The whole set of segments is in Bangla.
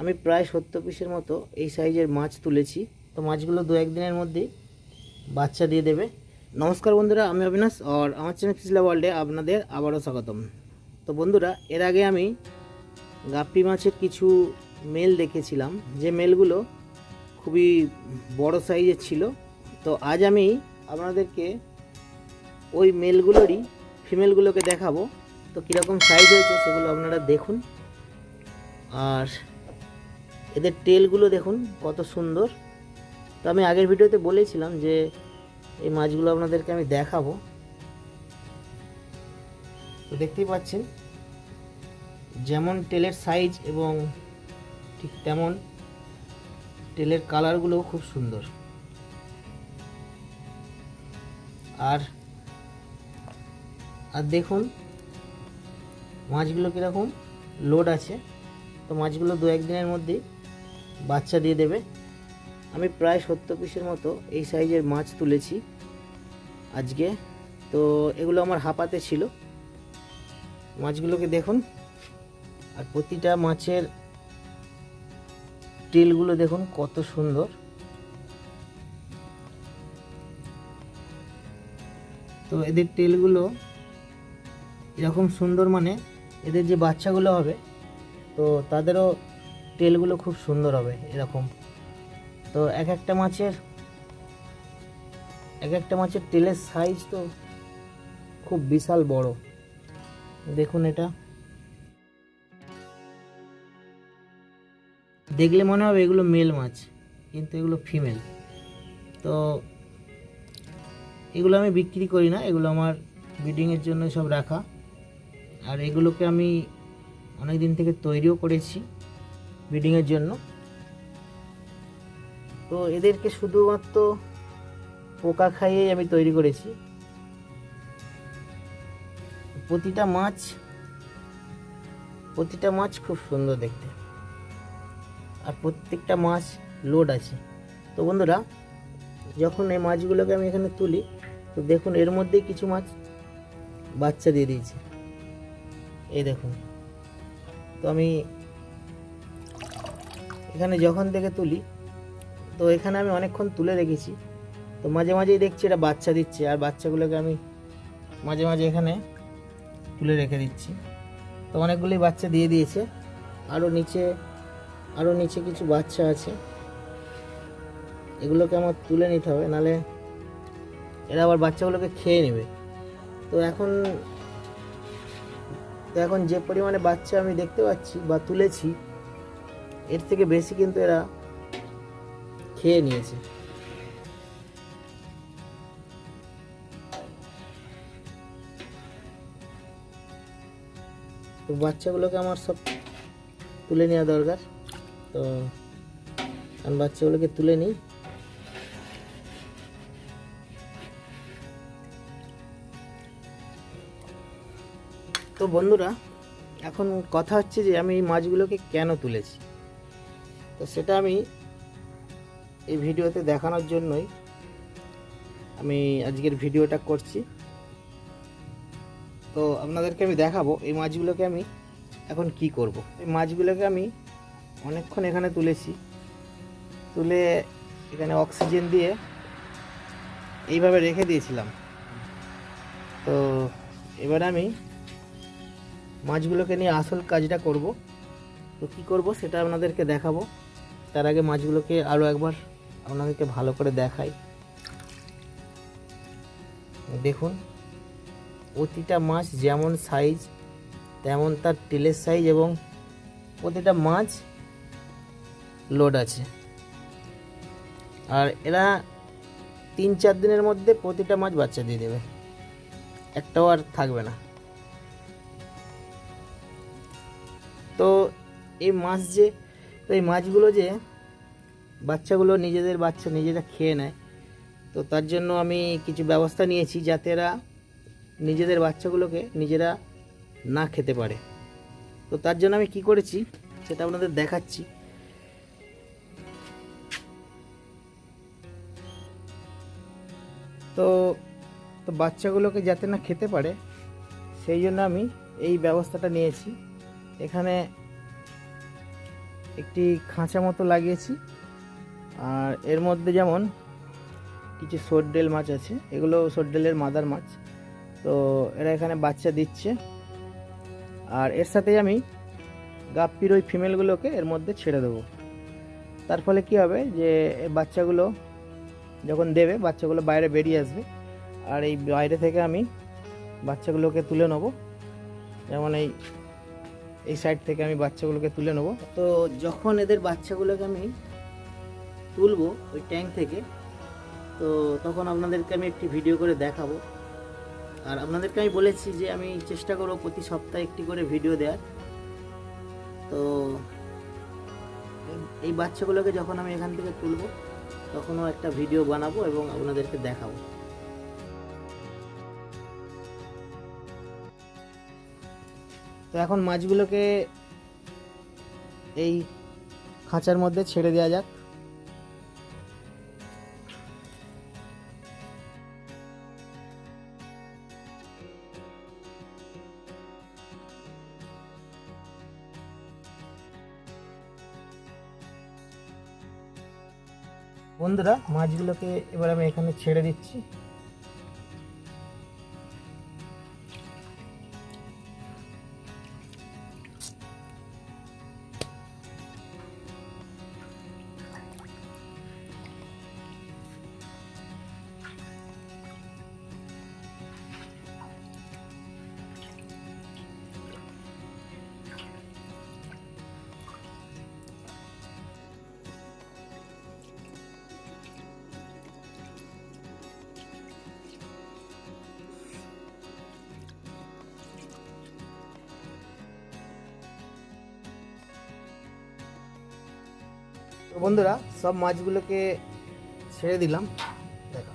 আমি প্রায় সত্তর পিসের মতো এই সাইজের মাছ তুলেছি। তো মাছগুলো দু একদিনের মধ্যেই বাচ্চা দিয়ে দেবে। নমস্কার বন্ধুরা, আমি অবিনাশ আর আমার চ্যানেল ফিসলা ওয়ার্ল্ডে আপনাদের আবারও স্বাগতম। তো বন্ধুরা, এর আগে আমি গাপ্পি মাছের কিছু মেল দেখেছিলাম। যে মেলগুলো খুবই বড় সাইজের ছিল। তো আজ আমি আপনাদেরকে ওই মেলগুলোরই, ফিমেলগুলোকে দেখাবো। তো কীরকম সাইজ হয়েছে সেগুলো আপনারা দেখুন। আর এদের টেলগুলো দেখুন, কত সুন্দর। তো আমি আগের ভিডিওতে বলেছিলাম যে, এই মাছগুলো আপনাদেরকে আমি দেখাবো। তো দেখতেই পাচ্ছেন, যেমন টেলের সাইজ এবং ঠিক তেমন টেলের কালারগুলোও খুব সুন্দর। আর আর দেখুন, মাছগুলো কীরকম লোড আছে। তো মাছগুলো দু একদিনের মধ্যেই বাচ্চা দিয়ে দেবে। আমি প্রায় সত্তর পিসের মতো এই সাইজের মাছ তুলেছি আজকে। তো এগুলো আমার হাপাতে ছিল। মাছগুলোকে দেখুন। আর প্রতিটা মাছের টেলগুলো দেখুন কত সুন্দর। তো এদের টেলগুলো এরকম সুন্দর মানে এদের যে বাচ্চাগুলো হবে, তো তাদেরও টেলগুলো খুব সুন্দর হবে এরকম। তো এক একটা মাছের, এক একটা মাছের টেলের সাইজ তো খুব বিশাল বড়। দেখুন এটা। দেখলে মনে হবে এগুলো মেল মাছ, কিন্তু এগুলো ফিমেল তো এগুলো আমি বিক্রি করি না, এগুলো আমার ব্রিডিংয়ের জন্য সব রাখা। আর এগুলোকে আমি অনেক দিন থেকে তৈরিও করেছি। ব্রিডিংয়ের জন্য। তো এদেরকে শুধুমাত্র পোকা খাইয়েই আমি তৈরি করেছি। প্রতিটা মাছ প্রতিটা মাছ খুব সুন্দর দেখতে। আর প্রত্যেকটা মাছ লোড আছে। তো বন্ধুরা, যখন এই মাছগুলোকে আমি এখানে তুলি, তো দেখুন এর মধ্যেই কিছু মাছ বাচ্চা দিয়ে দিয়েছে। এই দেখুন। তো আমি এখানে যখন থেকে তুলি, তো এখানে আমি অনেকক্ষণ তুলে রেখেছি। তো মাঝে মাঝেই দেখছি এটা বাচ্চা দিচ্ছে, আর বাচ্চাগুলোকে আমি মাঝে মাঝে এখানে তুলে রেখে দিচ্ছি। তো অনেকগুলি বাচ্চা দিয়ে দিয়েছে আরও নিচে আরও নিচে কিছু বাচ্চা আছে। এগুলোকে আমার তুলে নিতে হবে, নালে এরা আবার বাচ্চাগুলোকে খেয়ে নেবে। তো এখন তো এখন যে পরিমাণে বাচ্চা আমি দেখতে পাচ্ছি বা তুলেছি এর থেকে বেশি কিন্তু এরা খেয়ে নিয়েছে। তো বাচ্চাগুলোকে আমার সব তুলে নেওয়া দরকার। তো আমি বাচ্চাগুলোকে তুলে নিই। তো বন্ধুরা, এখন কথা হচ্ছে যে আমি এই মাছগুলোকে কেন তুলেছি? তো সেটা আমি এই ভিডিওতে দেখানোর জন্যই আমি আজকের ভিডিওটা করছি। তো আপনাদেরকে আমি দেখাবো এই মাছগুলোকে আমি এখন কি করব। এই মাছগুলোকে আমি অনেকক্ষণ এখানে তুলেছি। তুলে এখানে অক্সিজেন দিয়ে এইভাবে রেখে দিয়েছিলাম। তো এবার আমি মাছগুলোকে নিয়ে আসল কাজটা করব। তো কী করব সেটা আপনাদেরকে দেখাবো। তার আগে মাছগুলোকে আরও একবার আপনাদেরকে ভালো করে দেখাই। দেখুন, প্রতিটা মাছ যেমন সাইজ তেমন তার টেলের সাইজ এবং প্রতিটা মাছ লোড আছে। আর এরা তিন চার দিনের মধ্যে প্রতিটা মাছ বাচ্চা দিয়ে দেবে। একটাও আর থাকবে না। তো এই মাছ যে তো এই মাছগুলো যে বাচ্চাগুলো নিজেদের বাচ্চা নিজেরা খেয়ে নেয়, তো তার জন্য আমি কিছু ব্যবস্থা নিয়েছি যাতে এরা নিজেদের বাচ্চাগুলোকে নিজেরা না খেতে পারে। তো তার জন্য আমি কি করেছি সেটা আপনাদের দেখাচ্ছি। তো তো বাচ্চাগুলোকে যাতে না খেতে পারে, সেই জন্য আমি এই ব্যবস্থাটা নিয়েছি। এখানে একটি খাঁচা মতো লাগিয়েছি। আর এর মধ্যে যেমন কিছু সর্ডেল মাছ আছে, এগুলো সর্ডেলের মাদার মাছ। তো এরা এখানে বাচ্চা দিচ্ছে। আর এর সাথে আমি গাপ্পির ওই ফিমেলগুলোকে এর মধ্যে ছেড়ে দেবো। তার ফলে কী হবে যে বাচ্চাগুলো যখন দেবে, বাচ্চাগুলো বাইরে বেরিয়ে আসবে। আর এই বাইরে থেকে আমি বাচ্চাগুলোকে তুলে নেব। যেমন এই এই সাইড থেকে আমি বাচ্চাগুলোকে তুলে নেব। তো যখন এদের বাচ্চাগুলোকে আমি তুলবো ওই ট্যাঙ্ক থেকে, তো তখন আপনাদেরকে আমি একটি ভিডিও করে দেখাবো। আর আপনাদেরকে আমি বলেছি যে আমি চেষ্টা করব প্রতি সপ্তাহে একটি করে ভিডিও দেওয়ার তো এই- বাচ্চাগুলোকে যখন আমি এখান থেকে তুলবো, তখনও একটা ভিডিও বানাবো এবং আপনাদেরকে দেখাবো। তো এখন মাছগুলোকে এই খাঁচার মধ্যে ছেড়ে দেওয়া যাক। বন্ধুরা, মাছগুলোকে এবার আমি এখানে ছেড়ে দিচ্ছি। তো বন্ধুরা, সব মাছগুলোকে ছেড়ে দিলাম। দেখো।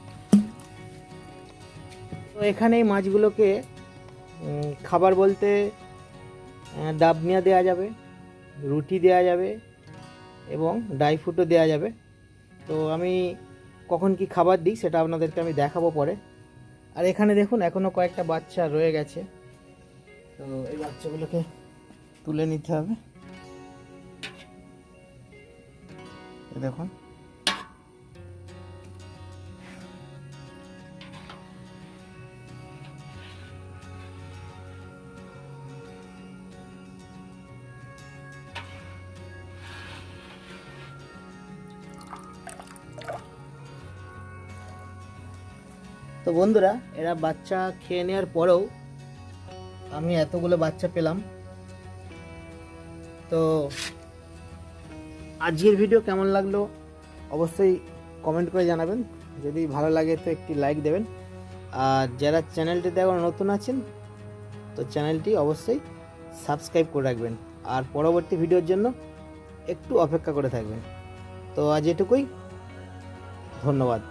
তো এখানে এই মাছগুলোকে খাবার বলতে ডাবনিয়া দেওয়া যাবে, রুটি দেওয়া যাবে, এবং ড্রাই ফ্রুটও দেওয়া যাবে। তো আমি কখন কি খাবার দিই সেটা আপনাদেরকে আমি দেখাবো পরে। আর এখানে দেখুন এখনও কয়েকটা বাচ্চা রয়ে গেছে। তো এই বাচ্চাগুলোকে তুলে নিতে হবে। দেখুন। তো বন্ধুরা এরা বাচ্চা খেয়ে নেওয়ার পরেও আমি এতগুলো বাচ্চা পেলাম। তো আজকের ভিডিও কেমন লাগল? অবশ্যই কমেন্ট করে জানাবেন। যদি ভালো লাগে তো একটি লাইক দেবেন। আর যারা চ্যানেলটিতে এখন নতুন আছেন, তো চ্যানেলটি অবশ্যই সাবস্ক্রাইব করে রাখবেন। আর পরবর্তী ভিডিওর জন্য একটু অপেক্ষা করে থাকবেন। তো আজ এটুকুই। ধন্যবাদ।